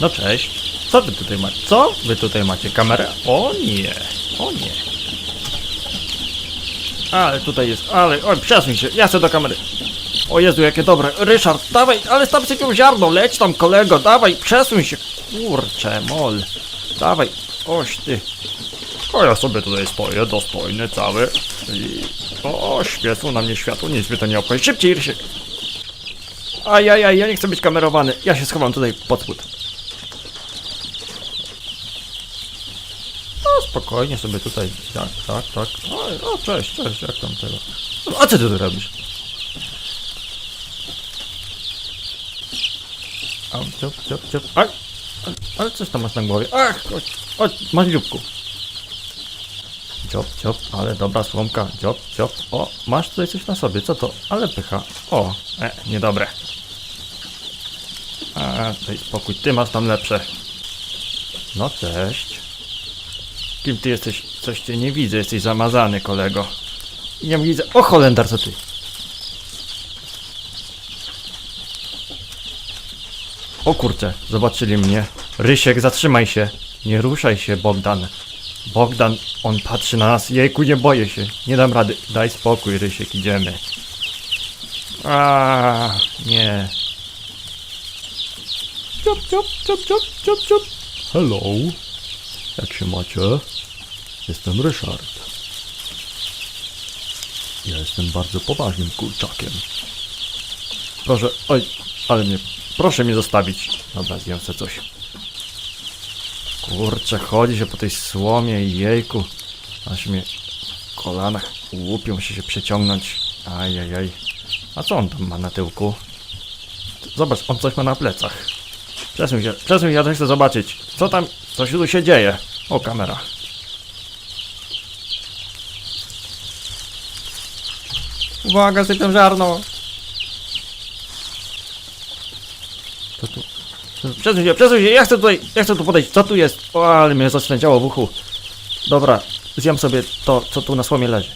No cześć. Co wy tutaj macie? Co? Wy tutaj macie kamerę? O nie. O nie. Ale tutaj jest, ale, oj, przesuń się, ja chcę do kamery. O Jezu, jakie dobre. Ryszard, dawaj, ale tam sypią ziarno, leć tam kolego, dawaj, przesuń się. Kurczę, mol. Dawaj, oś ty. O, ja sobie tutaj stoję, dostojny, cały. I... O, świecą na mnie światło, nic mnie to nie obchodzi. Szybciej, Rysiek. Ajajaj, ja nie chcę być kamerowany. Ja się schowam tutaj pod spód. Spokojnie sobie tutaj. Tak, tak, tak. O, o cześć, cześć, jak tam tego. A co ty tu robisz? A, ciop, ciop, ciop. Aj, ale, ale coś tam masz na głowie. Ach, chodź, chodź, masz dzióbku. Ciop, ciop, ale dobra słomka. Ciop, ciop. O, masz tutaj coś na sobie, co to? Ale pycha. O, e, niedobre. A, daj spokój, ty masz tam lepsze. No cześć. Kim ty jesteś? Coś cię nie widzę, jesteś zamazany, kolego. Nie widzę. O, Holendar, co ty? O kurczę, zobaczyli mnie. Rysiek, zatrzymaj się. Nie ruszaj się, Bogdan. Bogdan, on patrzy na nas. Jejku, nie boję się. Nie dam rady. Daj spokój, Rysiek, idziemy. A, nie. Ciop, ciop, ciop, ciop, ciop, ciop. Hello. Jak się macie? Jestem Ryszard. Ja jestem bardzo poważnym kurczakiem. Proszę, oj, ale mnie, proszę mnie zostawić. Dobra, zjem sobie coś. Kurczę, chodzi się po tej słomie i jejku. Aż mnie w kolanach łupią się się przeciągnąć. Ajajaj. A co on tam ma na tyłku? Zobacz, on coś ma na plecach. Przesuń się, przesuń się, ja też chcę zobaczyć. Co tam, co się tu się dzieje? O, kamera. Uwaga, sypią ziarno. Co tu? Przesuń się, przesuń się, ja chcę tutaj, ja chcę tu podejść. Co tu jest? O, ale mnie zastręciało w uchu. Dobra, zjem sobie to, co tu na słomie leży.